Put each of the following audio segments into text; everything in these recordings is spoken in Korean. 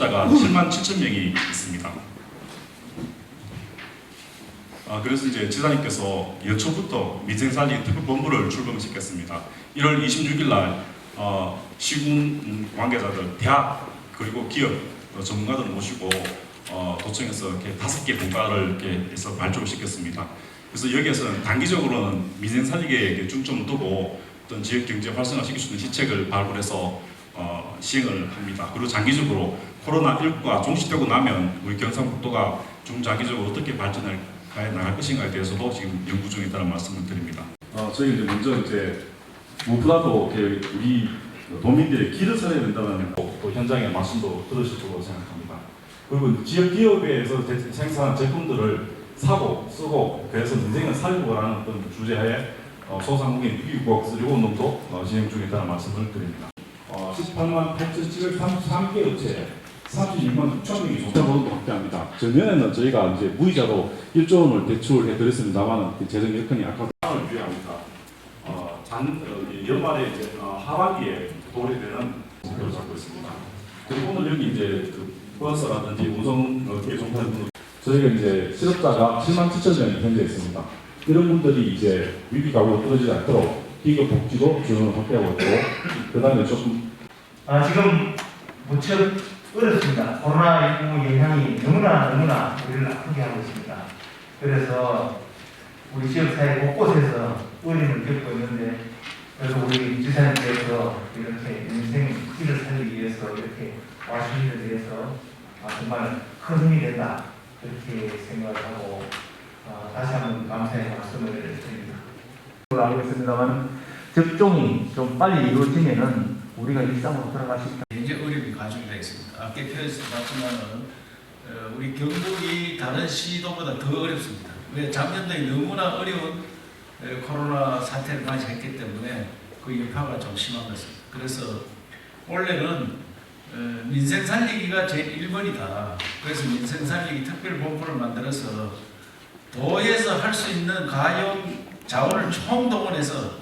실업자가 7만 7천 명이 있습니다. 아, 그래서 이제 지사님께서 연초부터 민생살리 특별본부를 출범시켰습니다. 1월 26일 날 어, 시군 음, 관계자들, 대학 그리고 기업 어, 전문가들 모시고 어, 도청에서 이렇게 다섯 개 분과를 이렇게 해서 발족을 시켰습니다. 그래서 여기에서는 단기적으로는 민생 살리계에 중점을 두고 어떤 지역 경제 활성화시킬 수 있는 시책을 발굴해서 어, 시행을 합니다. 그리고 장기적으로 코로나19가 종식되고 나면 우리 경상북도가 중장기적으로 어떻게 발전해 나갈 것인가에 대해서도 지금 연구 중이다는 말씀을 드립니다. 어, 저희 이제 먼저 이제 무엇보다도 우리 도민들의 길을 살려야 된다는 또 현장의 말씀도 들으실 거라고 생각합니다. 그리고 지역 기업에서 제- 생산한 제품들을 사고 쓰고 그래서 민생을 살리고라는 어떤 주제하에 어, 소상공인 위기국 쓰리고 운동도 어, 진행 중이다는 말씀을 드립니다. 어, 18만 8,733개 업체 36만 9천 명이 종사보험도 확대합니다. 전년에는 저희가 이제 무이자로 1조 원을 대출해 드렸습니다만 재정 여건이 악화를 유의합니다. 어, 잔, 어, 이 연말에 이제 어, 하반기에 도래되는 목표를 잡고 있습니다. 그리고 오늘 여기 이제 그 버스라든지 운송 어, 개종하는 분 저희가 이제 실업자가 7만 7천 명이 현재 있습니다. 이런 분들이 이제 위기 가구로 떨어지지 않도록 기업 복지도 지원을 확대하고 있고 그 다음에 조금 아, 지금 무척 어렵습니다. 코로나19 영향이 너무나 너무나 우리를 아프게 하고 있습니다. 그래서 우리 지역사회 곳곳에서 어려움을 겪고 있는데 그래서 우리 지사님께서 이렇게 인생 길을 살리기 위해서 이렇게 와주신 데 대해서 아, 정말 큰 힘이 된다 그렇게 생각을 하고 아, 다시 한번 감사의 말씀을 드립니다. 알고 있습니다만 접종이 좀 빨리 이루어지면은 우리가 일상으로 돌아갈 수 있다. 굉장히 어려움이 가중되어 있습니다. 아까 표현해서 봤지만은 어, 우리 경북이 다른 시도보다 더 어렵습니다. 왜 작년도에 너무나 어려운 어, 코로나 사태를 맞이했기 때문에 그 여파가 좀 심한 것입니다. 그래서 올해는 어, 민생 살리기가 제일 1번이다. 그래서 민생 살리기 특별본부를 만들어서 도에서 할 수 있는 가용 자원을 총동원해서 어,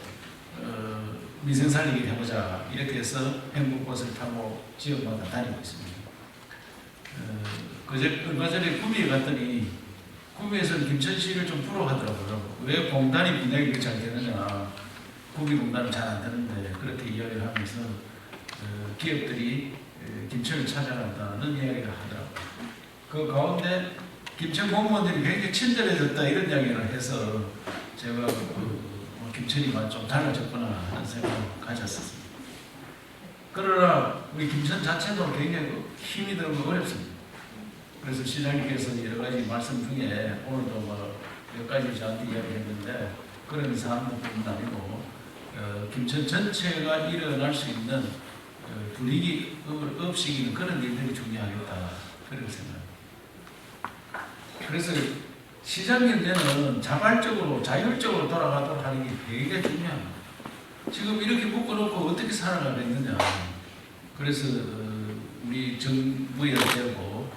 민생 살리기를 해보자 이렇게 해서 행복버스를 타고 지역마다 다니고 있습니다. 어, 그제 얼마 전에 구미에 갔더니 구미에서는 김천시를 좀 부러워하더라고요. 왜 공단이 분양이 잘 되느냐. 구미 공단은 잘 안 되는데 그렇게 이야기를 하면서 어, 기업들이 어, 김천을 찾아간다는 이야기를 하더라고요. 그 가운데 김천 공무원들이 굉장히 친절해졌다 이런 이야기를 해서 제가 그 어, 김천이만 좀 달라졌구나 하는 생각을 가졌었습니다. 그러나 우리 김천 자체도 굉장히 그 힘이 들고 어렵습니다. 그래서 시장님께서 여러 가지 말씀 중에 오늘도 뭐몇 가지 저한테 이야기했는데 그런 사안뿐만 아니고 어, 김천 전체가 일어날 수 있는 어, 분위기 업시키는 그런 일들이 중요하겠다 그렇게 생각합니다. 그래서 시장 경제는 자발적으로 자율적으로 돌아가도록 하는 게 되게 중요합니다. 지금 이렇게 묶어놓고 어떻게 살아가겠느냐. 그래서 어, 우리 정부에 대고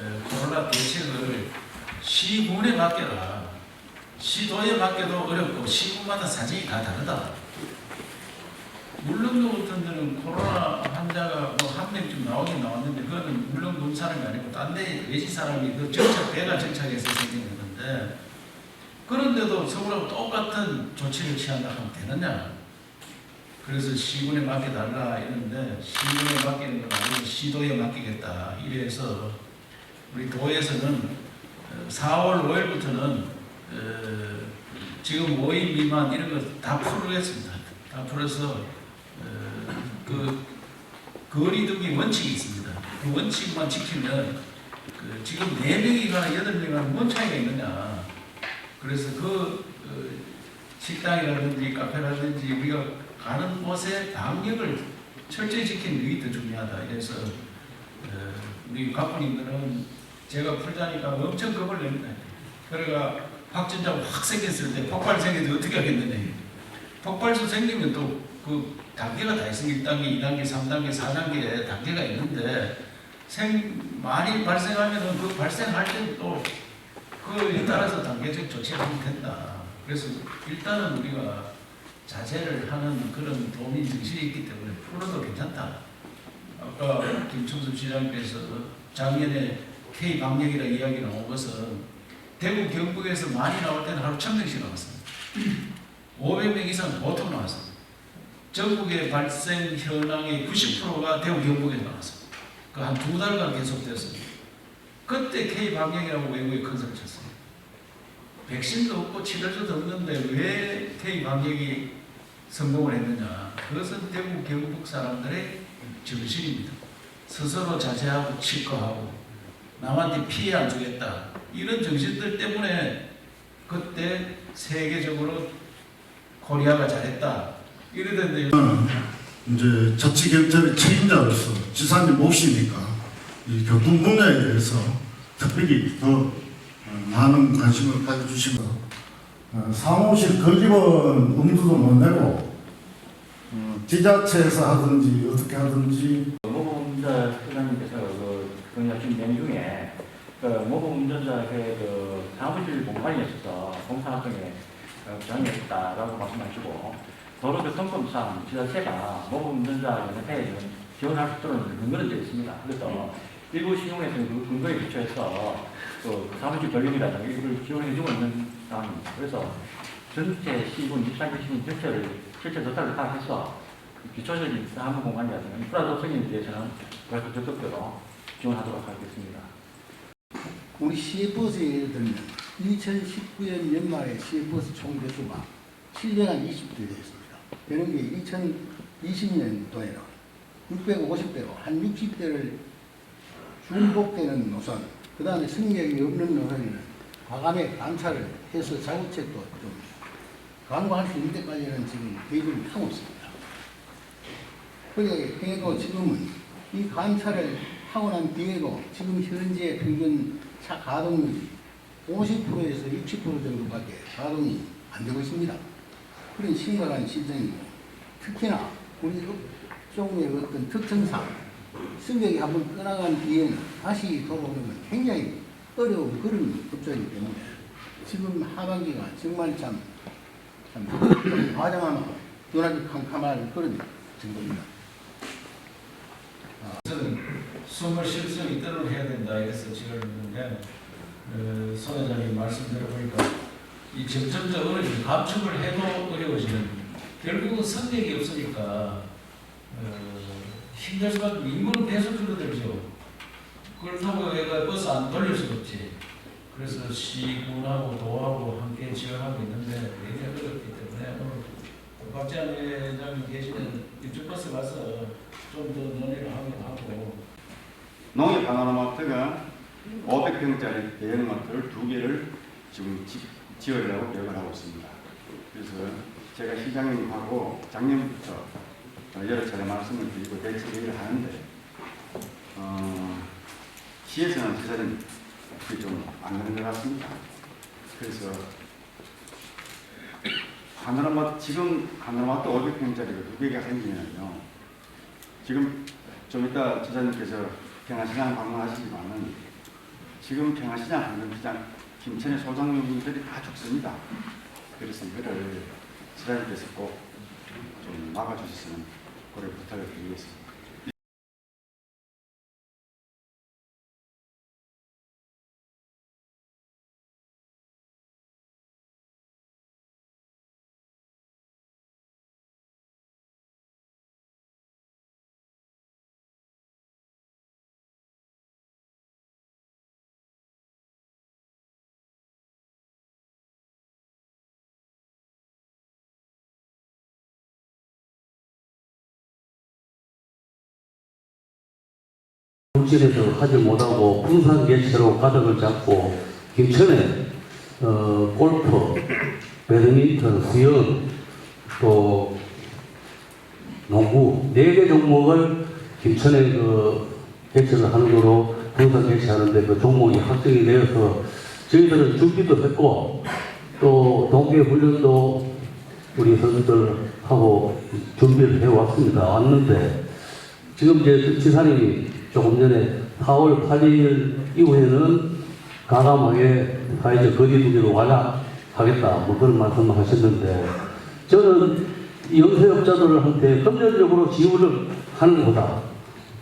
어, 코로나 대책을 시군에 맡겨라. 시도에 맡겨도 어렵고 시군마다 사정이 다 다르다. 물렁도 같은 데는 코로나 환자가 뭐 한 명쯤 나오긴 나왔는데 그거는 물렁도 사람이 아니고 딴 데 외지 사람이 그 정착 배가 정착해서 생긴 건데 그런데도 서울하고 똑같은 조치를 취한다 하면 되느냐? 그래서 시군에 맡겨달라 이러는데 시군에 맡기는 건 아니고 시도에 맡기겠다 이래서 우리 도에서는 4월 5일부터는 어, 지금 5인 미만 이런 거 다 풀겠습니다. 다 풀어서 어, 그 거리두기 원칙이 있습니다. 그 원칙만 지키면 그 지금 4명이 가나 8명이 가나 뭔 차이가 있느냐. 그래서 그 어, 식당이라든지 카페라든지 우리가 가는 곳의 방역을 철저히 지키는 게더 중요하다. 이래서 어, 우리 각군님들은 제가 풀자니까 엄청 겁을 냅니다. 그러니까 확진자가 확 생겼을 때 폭발 생기는데 어떻게 하겠느냐. 폭발수 생기면 또 그 단계가 다 있습니다. 1단계, 2단계, 3단계, 4단계 단계가 있는데 생 많이 발생하면은 그 발생할 때또 그에 따라서 단계적 조치를 하면 된다. 그래서 일단은 우리가 자제를 하는 그런 도민 정신이 있기 때문에 풀어도 괜찮다. 아까 김청수 지장께서 작년에 K 방역이라 이야기 나온 것은 대구 경북에서 많이 나올 때는 하루 1000명씩 나왔습니다. 500명 이상 보통 나왔습니다. 전국의 발생 현황의 90%가 대구 경북에서 나왔습니다. 그 한 두 달간 계속되었습니다. 그때 K 방역이라고 외국에 큰 소리 쳤습니다. 백신도 없고 치료제도 없는데 왜 K 방역이 성공을 했느냐? 그것은 대구 경북 사람들의 정신입니다. 스스로 자제하고 치과하고 남한테 피해 안 주겠다 이런 정신들 때문에 그때 세계적으로 코리아가 잘했다 이러던데 이제 자치경찰의 책임자로서 지사님 몫이니까 이 교통 분야에 대해서 특별히 더 어, 많은 관심을 가져주시고 어, 사무실 거기번 음수도 못 내고 어, 지자체에서 하든지 어떻게 하든지. 모범운전자 회장님께서 그 공약진 내용 중에 그 모범운전자회 그 사무실 공간에 있어서 공사 활동에 그 부정했다라고 말씀하시고 도로교통법 상 지자체가 모범운전자 연합회에 지원할 수 있도록 근거는 되어 있습니다. 그래서 일부 시공에서는 그 근거에 기초해서 그 사무실 전력이라든가 이걸 지원해 주고 있는 상황입니다. 그래서 전체 시군 24개 시군 전체를 실제 조사를 다 해서 기초적인 사무 공간이라든가 인프라 조성에 대해서는 그래도 적극적으로 지원하도록 하겠습니다. 우리 예를 들면 2019년 연말에 시외버스 총 대수가 700한 20대 되었습니다. 되는 게 2020년도에는 650대로 한 60대를 중복되는 노선, 그 다음에 승객이 없는 노선에는 과감히 감찰을 해서 자구책도 좀 강구할 수 있는 데까지는 지금 대비를 하고 있습니다. 그래도 지금은 이 감찰을 하고 난 뒤에도 지금 현재 평균 차 가동률이 50%에서 60% 정도밖에 가동이 안 되고 있습니다. 그런 심각한 실정이고 특히나 우리 업종의 어떤 특성상 승객이 한번 떠나간 뒤에는 다시 돌아오는 건 굉장히 어려운 그런 업종이기 때문에 지금 하반기가 정말 참, 참 과장하면 눈앞이 캄캄한 그런 정도입니다. 저는 숨을 쉴 수 있도록 해야 된다 이래서 지금 어, 손 회장님 말씀 들어보니까 이 점점점 어려워지는 감축을 해도 어려워지는 결국은 선택이 없으니까 어, 힘들 수밖에 인구는 계속 줄어들죠. 그렇다고 내가 버스 안 돌릴 수 없지. 그래서 시군하고 도하고 함께 지원하고 있는데 굉장히 어렵기 때문에 오늘 박지한 회장님 계시는 이쪽 버스 가서 좀 더 논의를 하기도 하고. 농협 하나로마트가 500평짜리 대형 마트를 두 개를 지금 지, 지으려고 계획을 하고 있습니다. 그래서 제가 시장님하고 작년부터 어, 여러 차례 말씀을 드리고 대책 얘기를 하는데 어, 시에서는 사실은 그게 좀안 되는 것 같습니다. 그래서 하나로마트 지금 하나로마트 500평짜리가 두 개가 생기면요. 지금 좀 이따 지사님께서 평화시장 방문하시지만은 지금 평화시장, 한금시장, 김천의 소장농민들이 다 죽습니다. 그래서 이거를 지사님께서 꼭좀 막아주셨으면 그걸 부탁을 드리겠습니다. 정치에서 하지 못하고 풍산 개체로 가닥을 잡고 김천에 어, 골프, 배드민턴, 수영, 또 농구 네 개 종목을 김천에 그 개최를 하는 거로 풍산 개최하는데 그 종목이 확정이 되어서 저희들은 준비도 했고 또 동계 훈련도 우리 선수들하고 준비를 해왔습니다. 왔는데 지금 이제 지사님이 조금 전에 4월 8일 이후에는 가감하게 파이저 거리두기로 완화하겠다 뭐 그런 말씀을 하셨는데 저는 이 영세업자들한테 금전적으로 지원을 하는 것보다.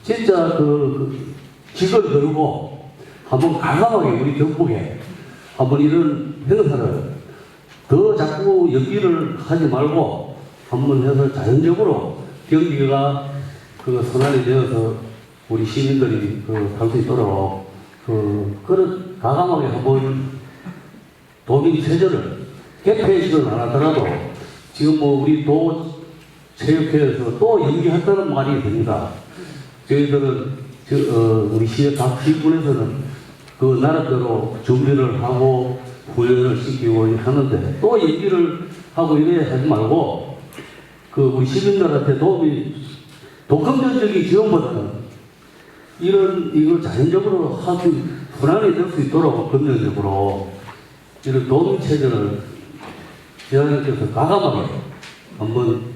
진짜 그, 그 직을 걸고 한번 과감하게 우리 경북에 한번 이런 행사를 더 자꾸 연기를 하지 말고 한번 해서 자연적으로 경기가 그 선안이 되어서 우리 시민들이 그 갈 수 있도록 그 그런 과감하게 한번 도민 체제를 개폐식을 안 하더라도 지금 뭐 우리 도 체육회에서 또 연기했다는 말이 됩니다. 저희들은 저, 어, 우리 시의 각 지구에서는 그 나름대로 준비를 하고 훈련을 시키고 하는데 또 얘기를 하고 이래 하지 말고 그 우리 시민들한테 도움이 독점적인 지원보다는 이런 이걸 자연적으로 하기 분할이 될 수 있도록 긍정적으로 이런 도움 체제를 지자체께서 과감하게 한번